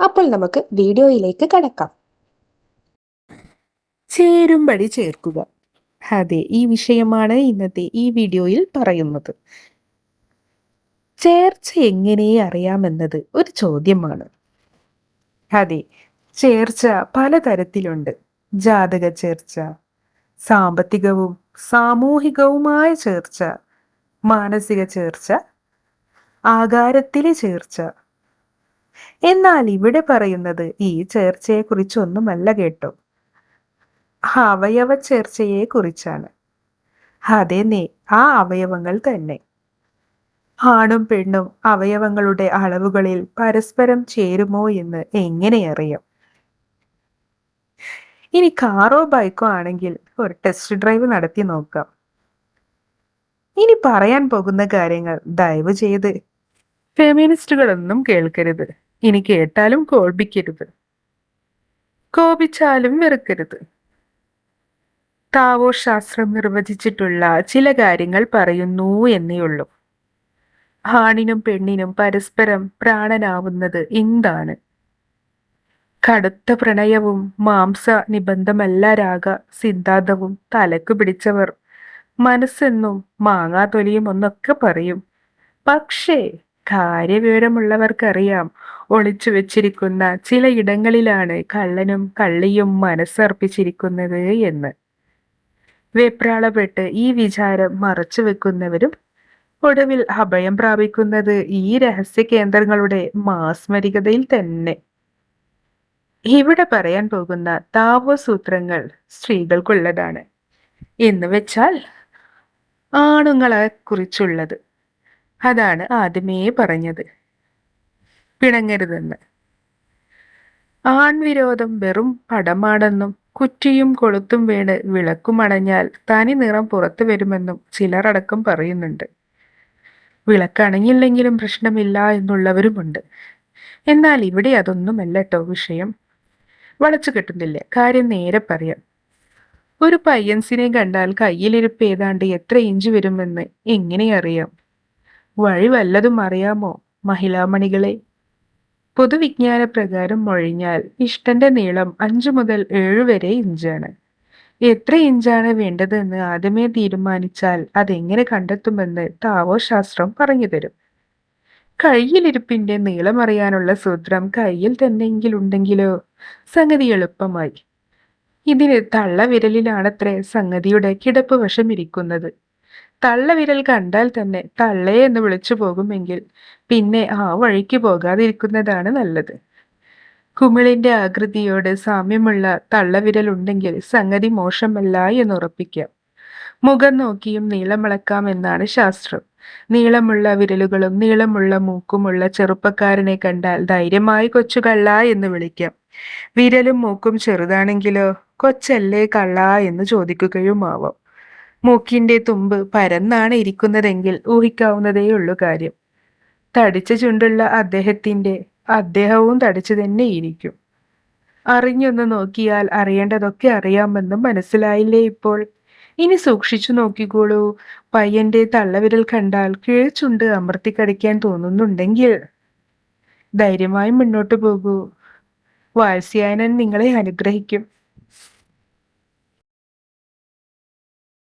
അപ്പോൾ നമുക്ക് വീഡിയോയിലേക്ക് കടക്കാം. ചേരുംപടി ചേർക്കുക. അതെ ഈ വിഷയമാണ് ഇന്നത്തെ ഈ വീഡിയോയിൽ പറയുന്നത്. ചേർച്ച എങ്ങനെ അറിയാമെന്നത് ഒരു ചോദ്യമാണ്. അതെ ചേർച്ച പലതരത്തിലുണ്ട്. ജാതക ചേർച്ച സാമ്പത്തികവും സാമൂഹികവുമായ ചേർച്ച മാനസിക ചേർച്ച ആകാരത്തിലെ ചേർച്ച എന്നാൽ ഇവിടെ പറയുന്നത് ഈ ചേർച്ചയെ കുറിച്ചൊന്നുമല്ല കേട്ടോ. അവയവ ചേർച്ചയെ കുറിച്ചാണ് അതെന്നെ ആ അവയവങ്ങൾ തന്നെ. ആണും പെണ്ണും അവയവങ്ങളുടെ അളവുകളിൽ പരസ്പരം ചേരുമോ എന്ന് എങ്ങനെ അറിയാം? ഇനി കാറോ ബൈക്കോ ആണെങ്കിൽ ഒരു ടെസ്റ്റ് ഡ്രൈവ് നടത്തി നോക്കാം. ഇനി പറയാൻ പോകുന്ന കാര്യങ്ങൾ ദയവ് ചെയ്ത്. ഫെമിനിസ്റ്റുകളൊന്നും കേൾക്കരുത്. ഇനി കേട്ടാലും കോപിക്കരുത്. കോപിച്ചാലും വെറുക്കരുത്. താവോ ശാസ്ത്രം നിർവചിച്ചിട്ടുള്ള ചില കാര്യങ്ങൾ പറയുന്നു എന്നേ ആണിനും പെണ്ണിനും പരസ്പരം പ്രാണനാവുന്നത് എന്താണ്? കടുത്ത പ്രണയവും മാംസ നിബന്ധമല്ല രാഗ സിദ്ധാന്തവും തലക്ക് പിടിച്ചവർ മനസ്സെന്നും മാങ്ങാതൊലിയും ഒന്നൊക്കെ പറയും. പക്ഷേ കാര്യവിവരമുള്ളവർക്കറിയാം. ഒളിച്ചു വെച്ചിരിക്കുന്ന ചില ഇടങ്ങളിലാണ് കള്ളനും കള്ളിയും മനസ്സർപ്പിച്ചിരിക്കുന്നത് എന്ന്. വെപ്രാളപ്പെട്ട് ഈ വിചാരം മറച്ചു വെക്കുന്നവരും ഒടുവിൽ അഭയം പ്രാപിക്കുന്നത് ഈ രഹസ്യ കേന്ദ്രങ്ങളുടെ മാസ്മരികതയിൽ തന്നെ. ഇവിടെ പറയാൻ പോകുന്ന താവോ സൂത്രങ്ങൾ സ്ത്രീകൾക്കുള്ളതാണ്. എന്ന് വെച്ചാൽ ആണുങ്ങളെ കുറിച്ചുള്ളത്. അതാണ് ആദ്യമേ പറഞ്ഞത്. പിണങ്ങരുതെന്ന്. ആൺവിരോധം വെറും പടമാണെന്നും കുറ്റിയും കൊളുത്തും വീണ് വിളക്കുമണഞ്ഞാൽ തനി നിറം പുറത്തു വരുമെന്നും ചിലരടക്കം പറയുന്നുണ്ട്. വിളക്കണങ്ങില്ലെങ്കിലും പ്രശ്നമില്ല എന്നുള്ളവരുമുണ്ട്. എന്നാൽ ഇവിടെ അതൊന്നുമല്ല കേട്ടോ വിഷയം. വളച്ചു കെട്ടുന്നില്ല? കാര്യം നേരെ പറയാം. ഒരു പയ്യൻസിനെ കണ്ടാൽ കയ്യിലിരിപ്പ് ഏതാണ്ട് എത്ര ഇഞ്ച് വരുമെന്ന് എങ്ങനെ അറിയാം? വഴി വല്ലതും അറിയാമോ മഹിളാമണികളെ? പൊതുവിജ്ഞാന പ്രകാരം മൊഴിഞ്ഞാൽ ഇഷ്ടന്റെ നീളം അഞ്ചു മുതൽ ഏഴു വരെ ഇഞ്ചാണ്. എത്ര ഇഞ്ചാണ് വേണ്ടതെന്ന് ആദ്യമേ തീരുമാനിച്ചാൽ അതെങ്ങനെ കണ്ടെത്തുമെന്ന് താവോ ശാസ്ത്രം പറഞ്ഞു തരും കയ്യിലിരിപ്പിന്റെ നീളം അറിയാനുള്ള സൂത്രം കയ്യിൽ തന്നെയെങ്കിലുണ്ടെങ്കിലോ സംഗതി എളുപ്പമായി. ഇതിന് തള്ളവിരലിലാണത്രേ സംഗതിയുടെ കിടപ്പ് വശം ഇരിക്കുന്നത് തള്ളവിരൽ കണ്ടാൽ തന്നെ തള്ളേ എന്ന് വിളിച്ചു പോകുമെങ്കിൽ പിന്നെ ആ വഴിക്ക് പോകാതിരിക്കുന്നതാണ് നല്ലത്. കുമിളിന്റെ ആകൃതിയോട് സാമ്യമുള്ള തള്ളവിരൽ ഉണ്ടെങ്കിൽ സംഗതി മോശമല്ല എന്ന് ഉറപ്പിക്കാം. മുഖം നോക്കിയും നീളമളക്കാം എന്നാണ് ശാസ്ത്രം. നീളമുള്ള വിരലുകളും നീളമുള്ള മൂക്കുമുള്ള ചെറുപ്പക്കാരനെ കണ്ടാൽ ധൈര്യമായി കൊച്ചു കള്ള എന്ന് വിളിക്കാം. വിരലും മൂക്കും ചെറുതാണെങ്കിലോ കൊച്ചല്ലേ കള്ള എന്ന് ചോദിക്കുകയുമാവാം. മൂക്കിന്റെ തുമ്പ് പരന്നാണ് ഇരിക്കുന്നതെങ്കിൽ ഊഹിക്കാവുന്നതേയുള്ളൂ കാര്യം. തടിച്ച ചുണ്ടുള്ള അദ്ദേഹത്തിന്റെ അദ്ദേഹവും തടിച്ചു തന്നെ ഇരിക്കും. അറിഞ്ഞൊന്ന് നോക്കിയാൽ അറിയേണ്ടതൊക്കെ അറിയാമെന്നും മനസ്സിലായില്ലേ ഇപ്പോൾ? ഇനി സൂക്ഷിച്ചു നോക്കിക്കോളൂ. പയ്യന്റെ തള്ളവിരൽ കണ്ടാൽ കിഴച്ചുണ്ട് അമർത്തി കടിക്കാൻ തോന്നുന്നുണ്ടെങ്കിൽ. ധൈര്യമായി മുന്നോട്ട് പോകൂ. വാത്സ്യായനൻ നിങ്ങളെ അനുഗ്രഹിക്കും.